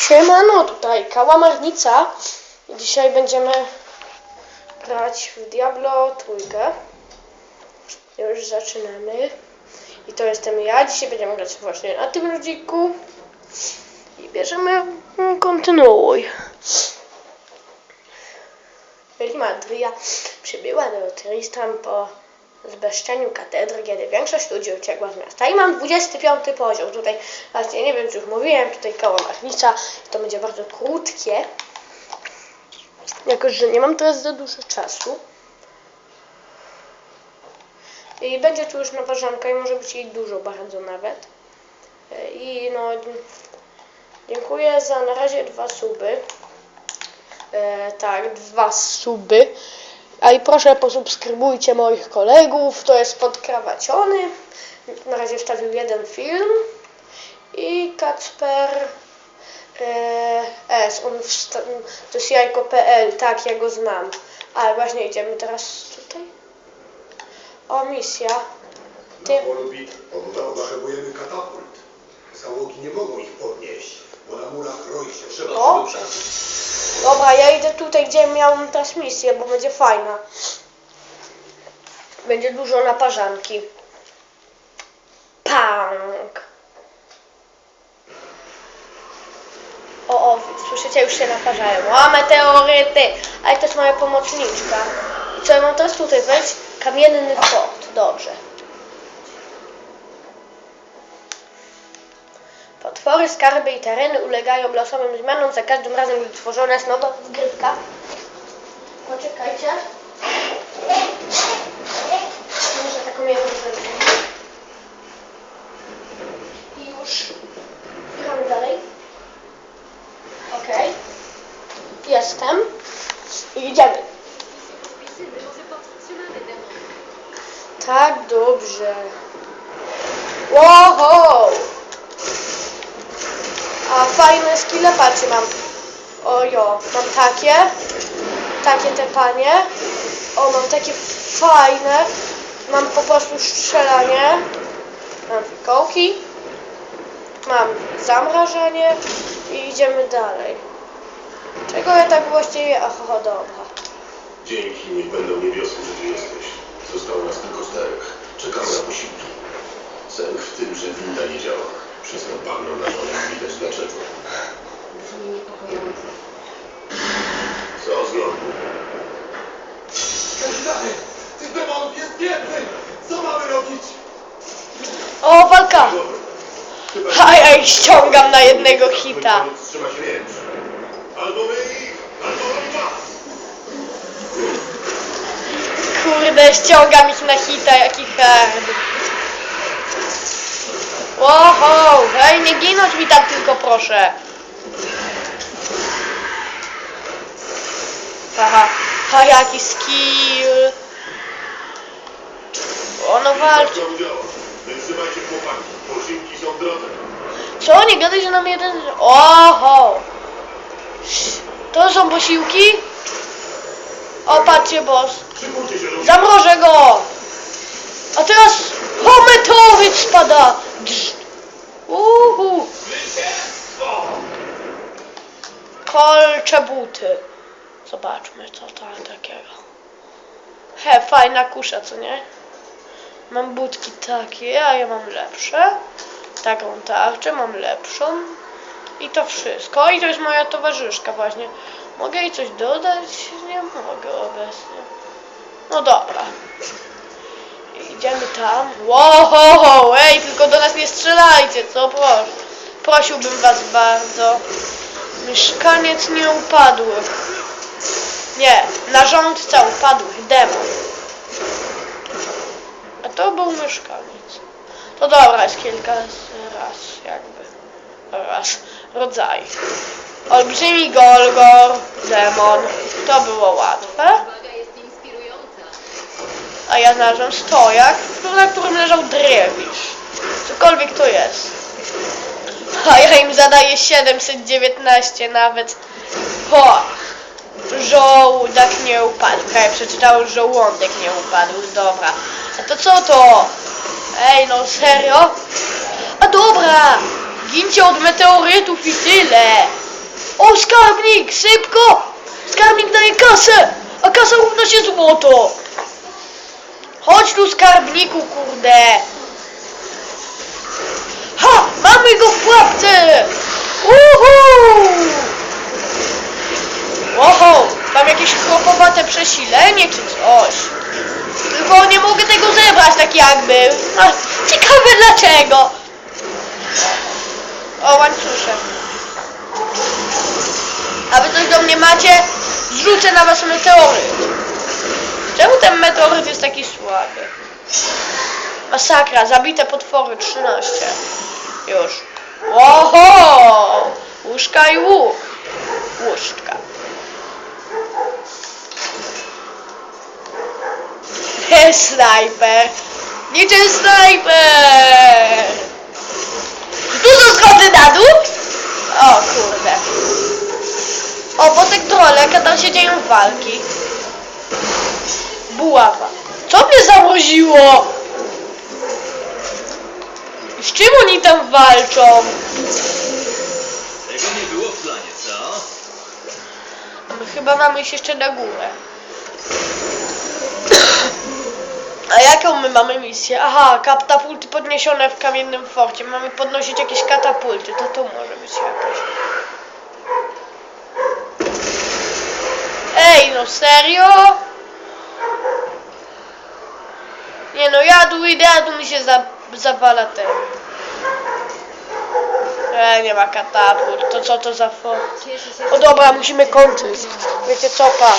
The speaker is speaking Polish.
Siemano, tutaj Kałamarnica dzisiaj będziemy grać w Diablo trójkę. Już zaczynamy. I to jestem ja. Dzisiaj będziemy grać właśnie na tym ludziku. I bierzemy mm, kontynuuj. Limadria przybyła do Tristan po zbeszczeniu katedry, kiedy większość ludzi uciekła z miasta. I mam 25 poziom. Tutaj właśnie nie wiem, czy już mówiłem, tutaj kałamarnica. To będzie bardzo krótkie. Jako, że nie mam teraz za dużo czasu. I będzie tu już naważanka i może być jej dużo bardzo nawet. I no, dziękuję za na razie dwa suby. E, tak, dwa suby. A i proszę posubskrybujcie moich kolegów. To jest podkrawaciony. Na razie wstawił jeden film. I Kacper e, S. On to jest jajko.pl. Tak, ja go znam. Ale właśnie idziemy teraz tutaj. O, misja. Ty- Na polu bitwy potrzebujemy katapult. Załogi nie mogą ich podnieść, bo na murach roi się. Trzeba O! Dobra, ja idę tutaj, gdzie miałem transmisję, bo będzie fajna. Będzie dużo naparzanki. Pang! O, o, słyszycie, już się naparzają. O, meteoryty! Ale to jest moja pomocniczka. I co ja mam teraz tutaj wejść? Kamienny fort. Dobrze. Potwory, skarby i tereny ulegają losowym zmianom. Za każdym razem, gdy tworzona jest nowa wgrywka. Poczekajcie. Może taką jedną zrobić. I już gramy dalej. Okej. Jestem. I idziemy. Tak, dobrze. Wow! A fajne skille, patrzcie, mam. Ojo, mam takie. Takie te panie. O, mam takie fajne. Mam po prostu strzelanie. Mam fikołki. Mam zamrażanie. I idziemy dalej. Czego ja tak właściwie... Aha, dobra. Dzięki, niech będą niebiosy, że tu jesteś. Zostało nas tylko czterech. Czekamy na posiłki. Sęk w tym, że winda nie działa. Przez tę panną na żonę widać dlaczego. Brzmi niepokojąco. Co znowu? Kapitanie, tych demonów jest więcej! Co mamy robić? O, walka! Chyba A ja ich ściągam na jednego hita. Trzymać ręcz. Albo my ich, albo was. Kurde, ściągam ich na hita, jaki hard. Wow, hej, nie ginąć mi tak tylko proszę. Haha, ha, jaki skill. Ono walczy. To działa. Wytrzymajcie chłopaki. Posiłki są w drodze. Co? Nie gadaj, że nam jeden... Oho! To są posiłki? O, patrzcie, boss. Zamrożę go! A teraz... O, meteoryt spada! Kolcze buty. Zobaczmy, co to takiego. He, fajna kusza, co nie? Mam budki takie, a ja mam lepsze. Taką tarczę, mam lepszą. I to wszystko. I to jest moja towarzyszka właśnie. Mogę jej coś dodać? Nie mogę obecnie. No dobra. Idziemy tam. Wow, ej, tylko do nas nie strzelajcie, co? Proszę. Prosiłbym was bardzo. Mieszkaniec nieupadłych. Nie, narządca upadłych, demon. A to był mieszkaniec. To dobra, jest kilka raz, jakby. Raz. Rodzaj. Olbrzymi Golgor, demon. To było łatwe. A ja znalazłem stojak, na którym leżał drewisz. Cokolwiek to jest. A ja im zadaję 719 nawet. O! Żołdak nie upadł. Ja przeczytałem żołądek nie upadł. Dobra. A to co to? Ej, no serio? A dobra! Gincie od meteorytów i tyle! O, skarbnik, szybko! Skarbnik daje kasę, a kasa równa się złoto. Chodź tu, skarbniku, kurde. Mamy go w pułapce! Uhu! Oho! Mam jakieś chropowate przesilenie czy coś. Tylko nie mogę tego zebrać tak jakby. A, ciekawe dlaczego. O, łańcuszek. A wy coś do mnie macie? Zrzucę na was meteoryt. Czemu ten meteoryt jest taki słaby? Masakra, zabite potwory 13. Już. Oho! Łóżka i łuk. Łóżka. Snajper. Niczym snajper. Tu są schody na dół? O kurde. O, potek trolek, a tam się dzieją walki. Buława. Co mnie zamroziło? Czym oni tam walczą? Tego nie było w planie, co? My chyba mamy iść jeszcze na górę. A jaką my mamy misję? Aha, katapulty podniesione w kamiennym forcie. Mamy podnosić jakieś katapulty. To to może być jakoś. Ej, no serio? Nie no, ja tu idę, a tu mi się za, zawala ten. E, nie ma katapult. To co to za się, O dobra, musimy kończyć. Wiecie co, pa.